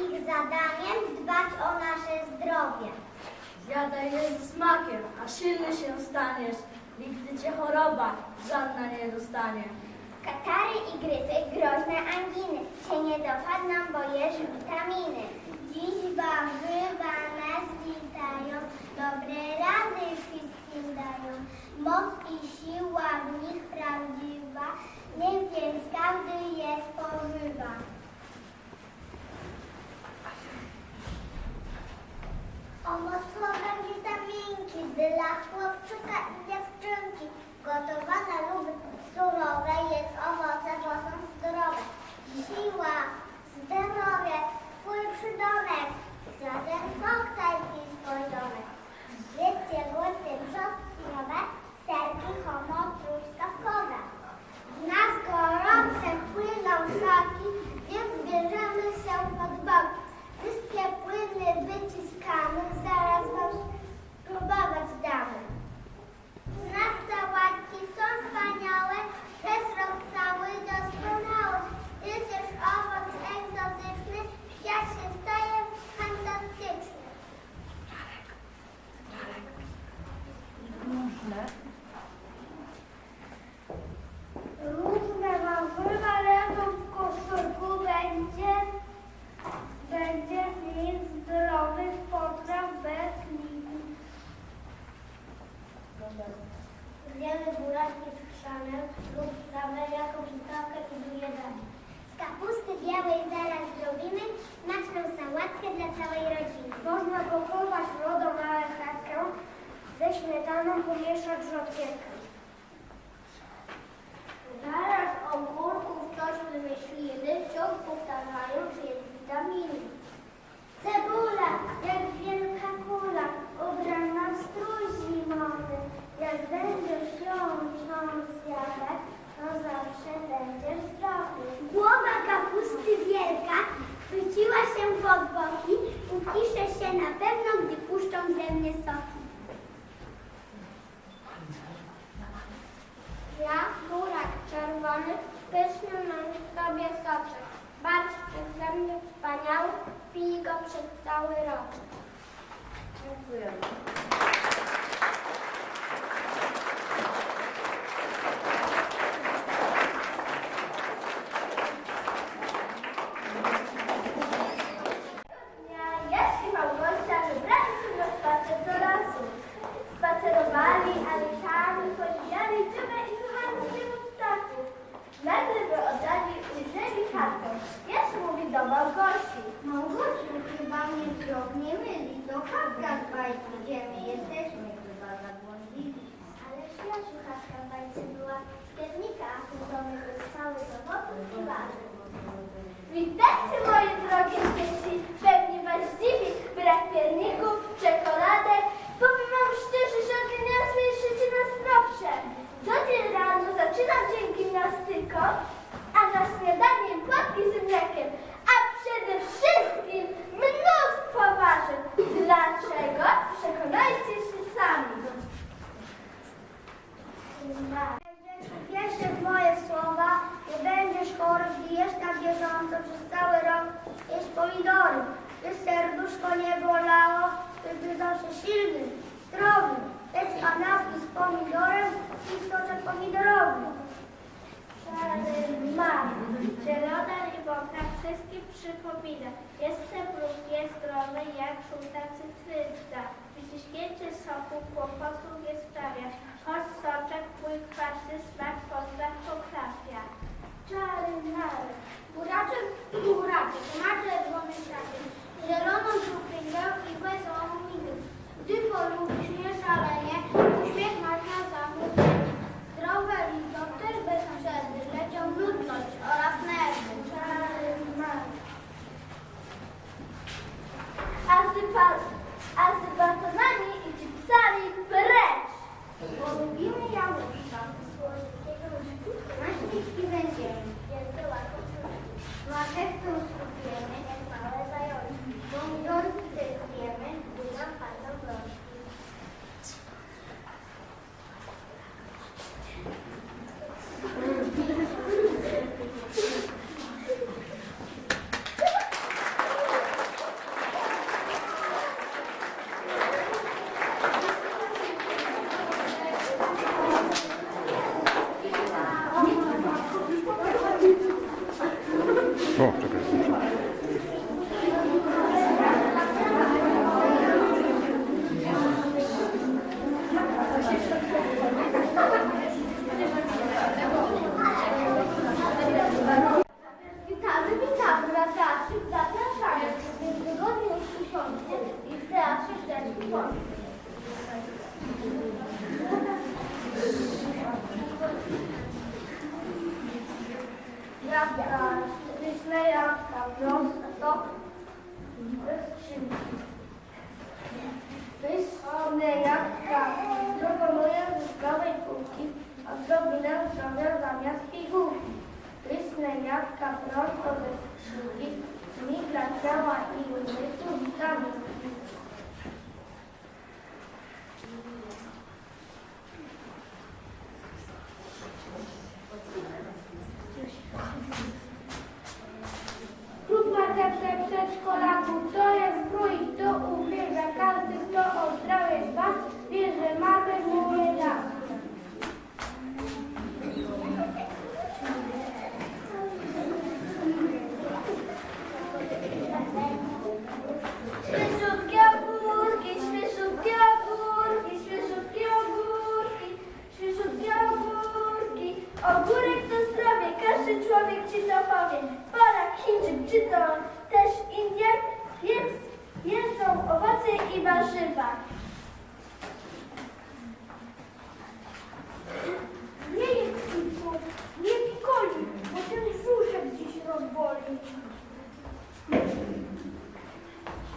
ich zadaniem dbać o nasze zdrowie. Zjadaj je z smakiem, a silny się staniesz. Nigdy cię choroba żadna nie dostanie. Katary i grypy, groźne anginy cię nie dopadną, bo jesz witaminy. Dziś warzywa nas witają, dobre rady wszystkim dają. Moc i siła w nich prawdziwa, niech więc każdy je spożywa. Owocowe witaminki dla chłopczyka i dziewczynki. Gotowane lub surowe jest owoce, bo są zdrowe. Siła, zdrowie, twój przydomek. Za ten koktajl pij spojrzonek. Życie, głosy, brzoskwinowe, serki, homo, truskawkowe. W nas gorącem płyną soki, więc bierzemy się pod boki. Wszystkie płyny wyciskamy, zaraz wam spróbować damy. Z nas są wspaniałe, przez rok cały doskonały. Jest też owoc egzotyczny, świat się staje fantastyczny. Różne warzywa leżą w koszyku, będzie, będzie z nich zdrowych potraw bez liku. Zjemy buraczki skrzane lub trawę jako przystawkę i drugie danie. Z kapusty białej zaraz zrobimy smaczną sałatkę dla całej rodziny. Można gotować wodą na marchewkę, ze śmietaną pomieszać rzodkiewkę. Zaraz ogórków coś wymyślimy, wciąż powtarzając jest witaminy. Cebula, jak wielka Jak będziesz ją cząs zjadać, to zawsze będziesz zdrowy. Głowa kapusty wielka chwyciła się pod boki, upisze się na pewno, gdy puszczą ze mnie soki. Ja, burak czerwony, pyszny mam w sobie soczek. Barszczyk ze mnie wspaniały, pij go przez cały rok. Wzrok nie myli. Chatka z bajki, gdzie my jesteśmy chyba zabłądzili. Ale Jasiu, chatka w bajce była z piernika, a ten domek był cały z owoców i warzyw. Witajcie moje drogie dzieci, pewnie was zdziwi brak pierników, czekoladek. Powiem wam szczerze, że odmieniają swoje życie na zdrowsze. Codziennie rano zaczynam dzień gimnastyką, a na śniadanie płatki z mlekiem, a przede wszystkim mnóstwo warzyw. Dlaczego? Przekonajcie się sami. Wierzcie w moje słowa, nie będziesz chory, gdy jesz na bieżąco przez cały rok jeść pomidory. By nie bolało, by zawsze silny, zdrowy. Jedz kanapki z pomidorem i soczek pomidorowy. Szary mam, zielona liwoka wszystkim przypomina. Jestem równie zdrowy jak żółta cytrynka. Wyciśnięcie soku kłopotów nie sprawia, choć soczek mój kwaśny smak poznać poprawia. Czary mary, buraczek, buraczek, ma czerwony krakiem, zieloną cukrynkę i wesołą minę. Gdy polubisz, nie szaleje, uśmiech masz na zamówienie. Zdrowe licho też bez przerwy, lecią nudność oraz nerwy. A z, ba- a z batonami i chipsami precz!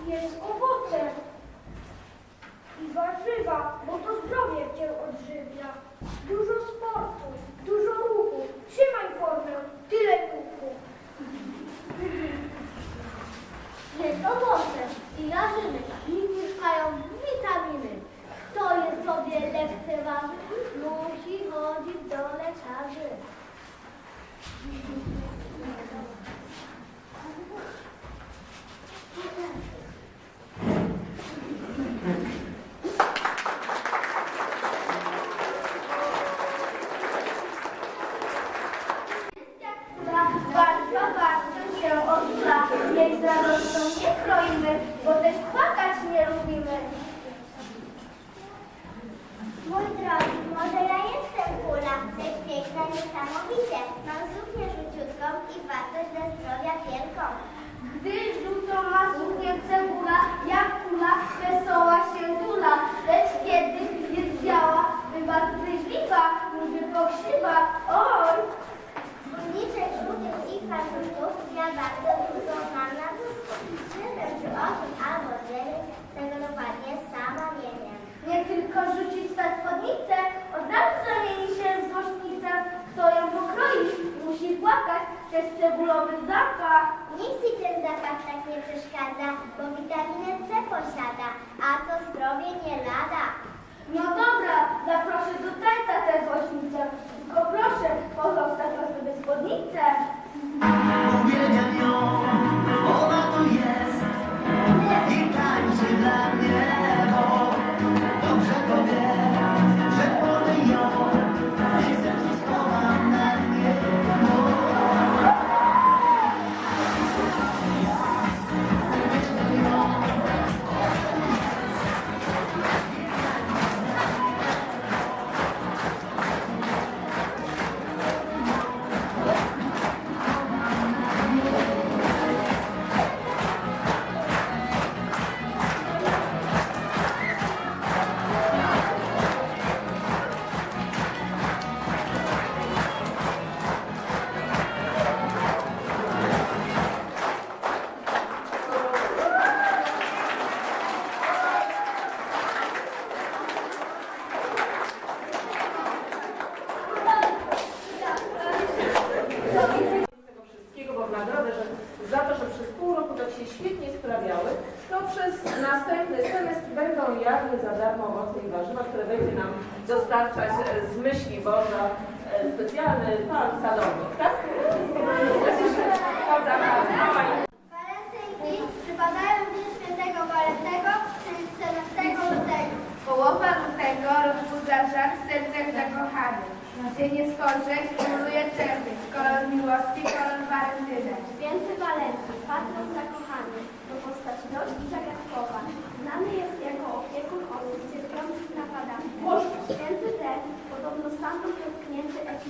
jest owocem i warzywa, bo to zdrowie cię odżywia. Dużo sportu, dużo ruchu. Trzymaj formę, tyle ruchu. Jest owocem i warzywy, nich mieszkają witaminy. Kto je sobie lekceważy, musi chodzić do lekarzy.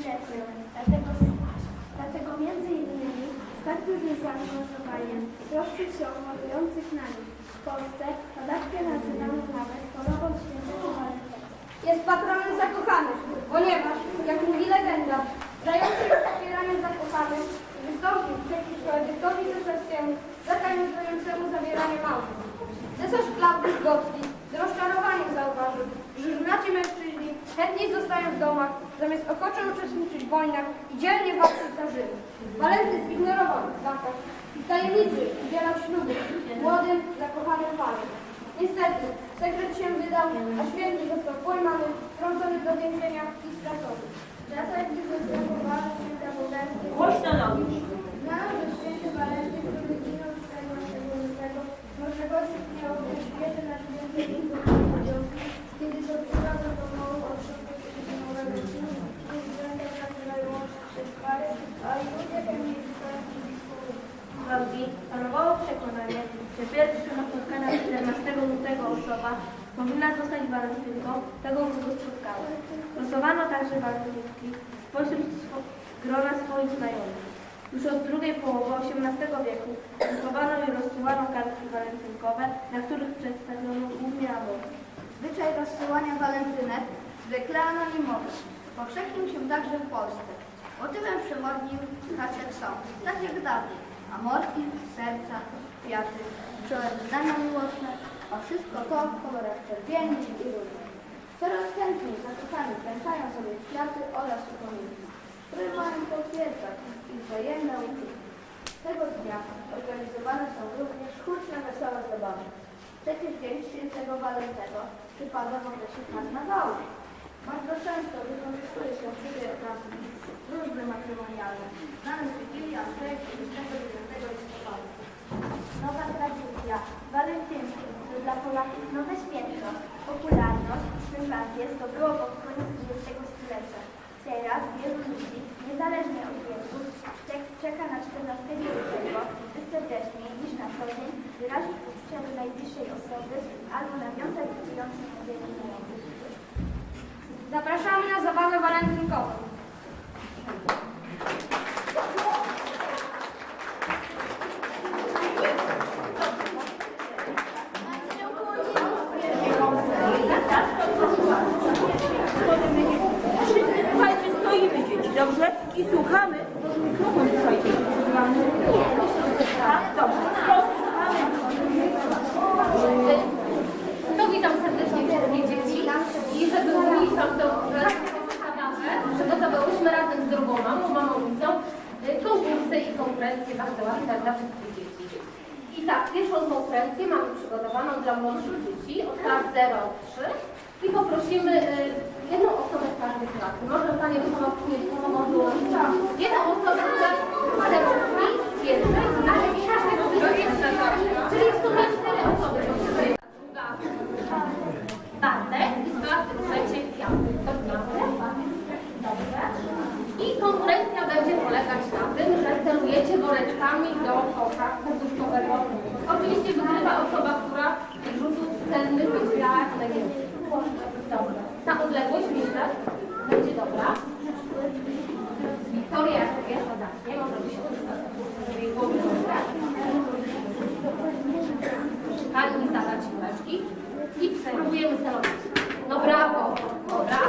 dlatego, dlatego między innymi startuj zaangażowaniem troszczy się o mordujących na nich. W Polsce i w tajemnicy udzielał ślubu młodym, zakochanym parom. Niestety, sekret się wydał, a święty został pojmany, wtrącony do więzienia i stracony. Czasem, gdy występowały święta Bogarskie, Głośno robisz. znano, że święty Walenty, który ginął 14 lutego, możliwości miał świeże na świętej wioski, kiedy to przychodzą do domu od zimowego dnia, kiedy zwęta zaczynają łączyć się z pary, a ludzie chętnie zostają blisko Klaudii panowało przekonanie, że pierwsza spotkana 14 lutego osoba powinna zostać walentynką tego, kogo spotkała. Losowano także walentynki spośród swo grona swoich znajomych. Już od drugiej połowy XVIII wieku drukowano i rozsyłano kartki walentynkowe, na których przedstawiono głównie amor. Zwyczaj rozsyłania walentynek zwykle anonimowy. Powszechnił się także w Polsce. Motywem przewodnim haczek są, tak jak dawniej, amorki, serca, kwiaty, czołem zdania miłosne, a wszystko to w kolorach czerwieni i różnych. Coraz chętniej zakochani kręcają sobie kwiaty oraz upominki, które mają potwierdzać ich wzajemne uczucie. Tego dnia organizowane są również huczne, wesołe zabawy. Przecież dzień świętego Walentego przypada w okresie karnawału. Bardzo często wykorzystuje się przy tej okazji służby matrymonialne, znane z Wigilii Andrzej 29 listopada. Nowa tradycja, walentynki, to dla Polaków nowe święto, popularność sympatię zdobyło pod koniec XX stulecia. Teraz wielu ludzi, niezależnie od wieku, czek- czeka na 14 lutego, by serdeczniej niż na co dzień wyrazić uczucia do najbliższej osoby albo nawiązać budujące nadzieję. Zapraszamy na zabawę walentynkową. Gracias. Wiedzę i konkurencję bardzo ładna dla wszystkich dzieci. I tak, pierwszą konkurencję mamy przygotowaną dla młodszych dzieci od klas 0-3 i poprosimy y, jedną osobę z każdej klasy. Może Panie wychowawczynie pomogą wyłączyć jedną osobę z klasy 0 i 1. polegać na tym, że celujecie woreczkami do kosza serduszkowego. Oczywiście wygrywa osoba, która rzutów celnych wygrała najwięcej. Dobrze. Ta odległość, myślę, będzie dobra. Wiktoria jako pierwsza zacznie. Może byś żeby jej głowy dobrać. Pani zadać piłeczki i spróbujemy celować. No brawo, dobra.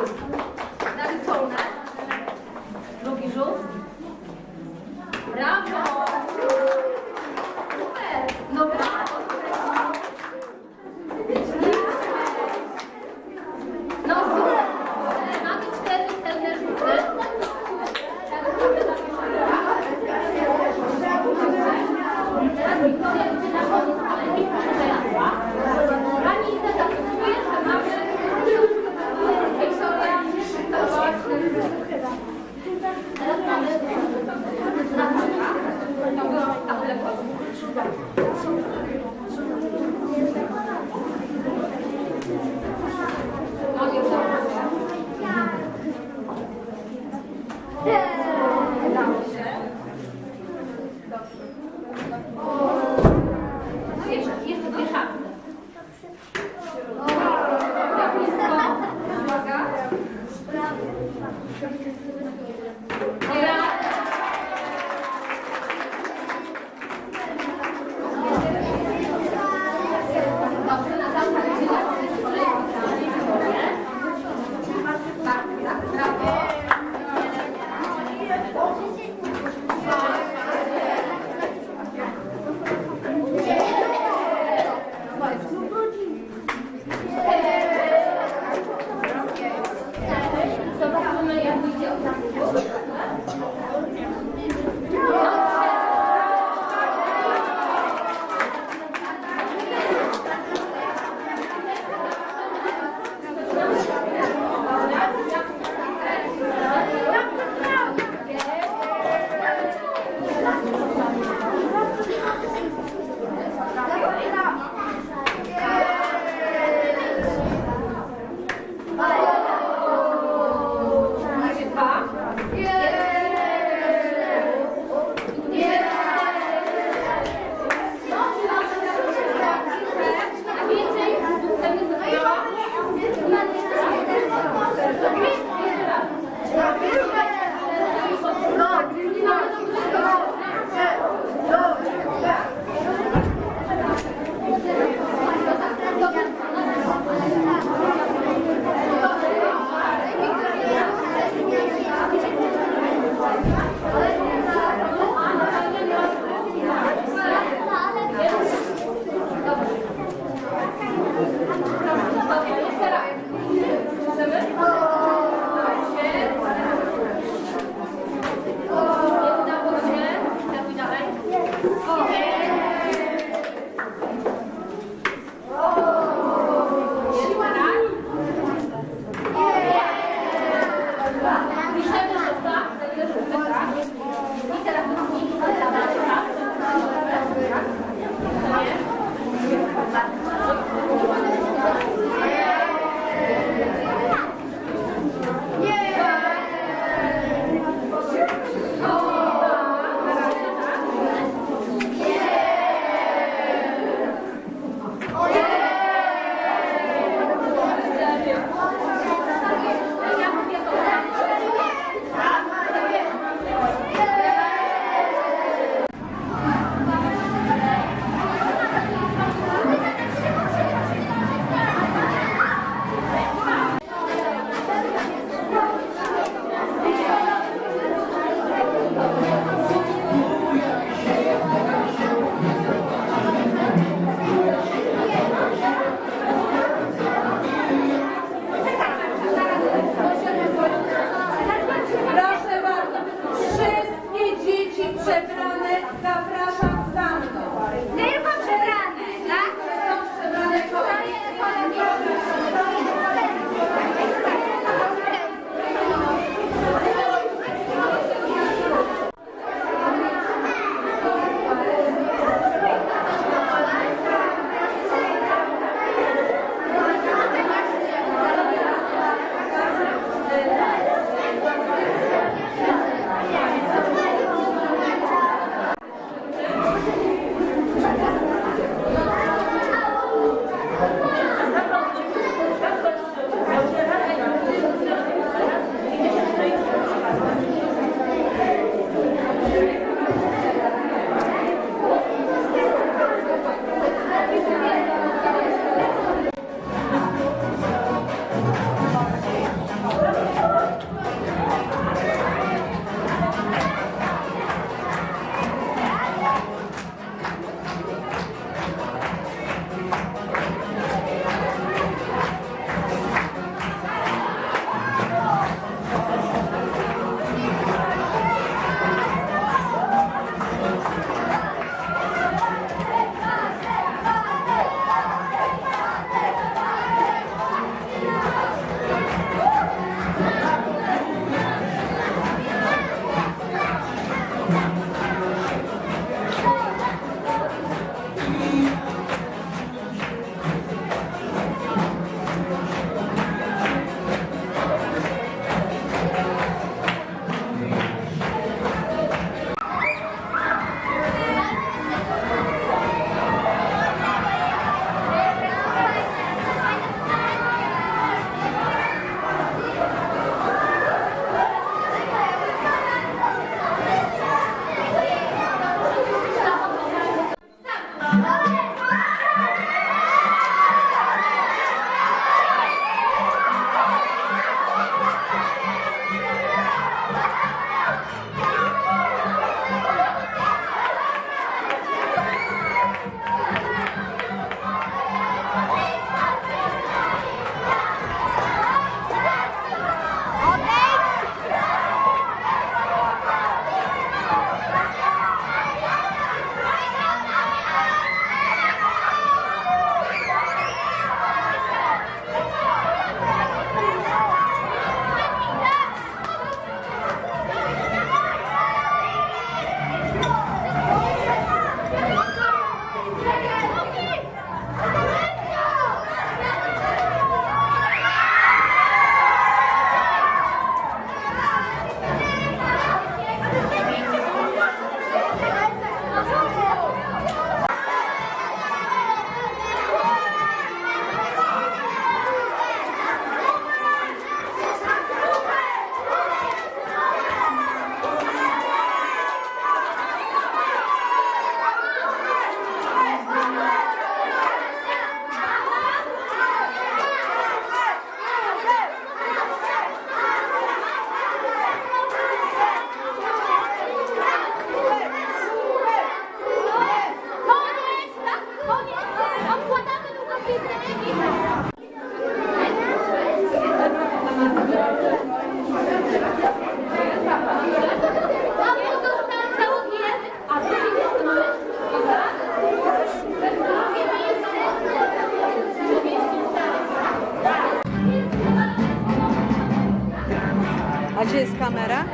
A gdzie jest kamera?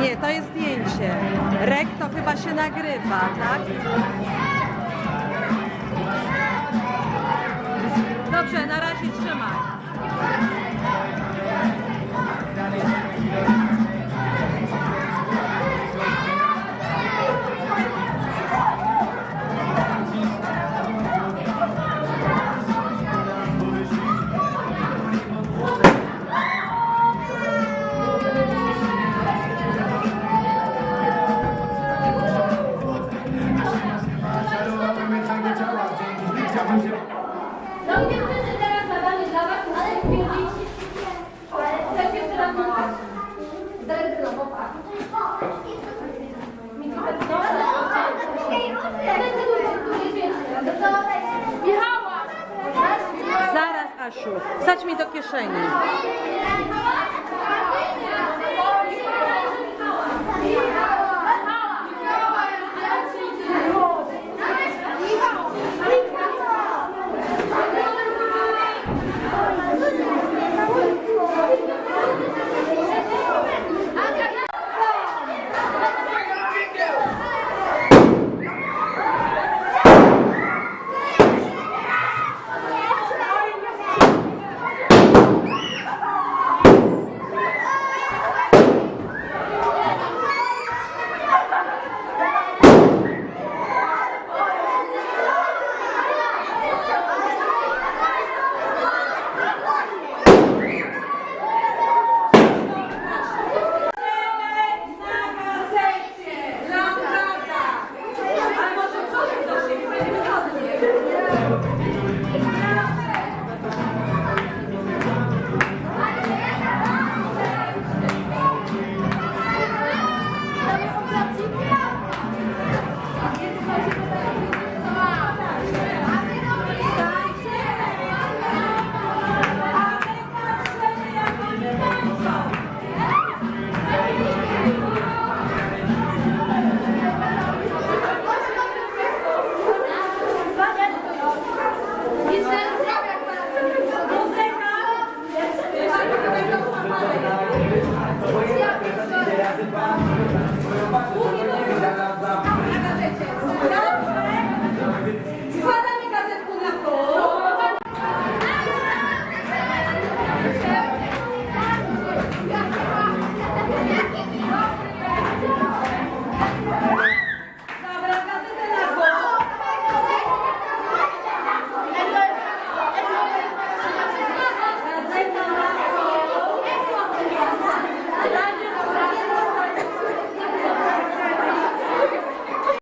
Nie, to jest zdjęcie. Rek to chyba się nagrywa, tak? Dobrze, na razie trzymaj. Asiu. Wsadź mi do kieszeni.